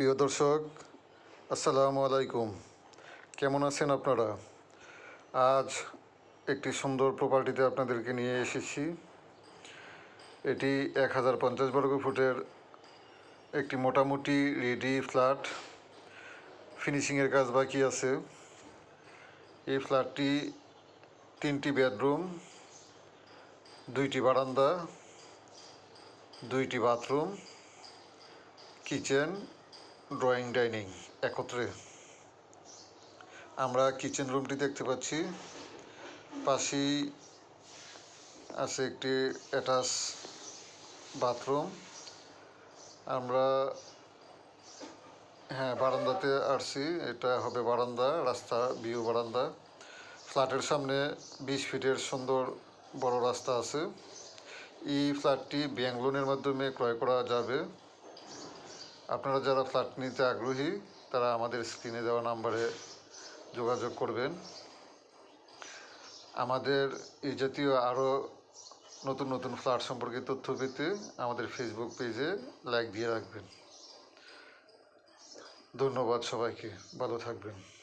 প্রিয় দর্শক, আসসালামু আলাইকুম। কেমন আছেন আপনারা? আজ একটি সুন্দর প্রপার্টিতে আপনাদেরকে নিয়ে এসেছি। এটি এক হাজার পঞ্চাশ বর্গ ফুটের একটি মোটামুটি রেডি ফ্ল্যাট ফিনিশিংয়ের কাজ বাকি আছে। এই ফ্ল্যাটটি তিনটি বেডরুম দুইটি বারান্দা, দুইটি বাথরুম কিচেন ড্রয়িং, ডাইনিং একত্রে। আমরা কিচেন রুমটি দেখতে পাচ্ছি। পাশেই আছে একটি অ্যাটাচ বাথরুম। আমরা হ্যাঁ বারান্দাতে আসছি। এটা হবে বারান্দা, রাস্তা ভিউ বারান্দা। ফ্ল্যাটের সামনে বিশ ফিটের সুন্দর বড় রাস্তা আছে। এই ফ্ল্যাটটি ব্যাংক লোনের মাধ্যমে ক্রয় করা যাবে। আপনারা যারা ফ্ল্যাট নিতে আগ্রহী, তারা আমাদের স্ক্রিনে দেওয়া নাম্বারে যোগাযোগ করবেন। আমাদের এই জাতীয় আরও নতুন নতুন ফ্ল্যাট সম্পর্কে তথ্য পেতে আমাদের ফেসবুক পেজে লাইক দিয়ে রাখবেন। ধন্যবাদ সবাইকে, ভালো থাকবেন।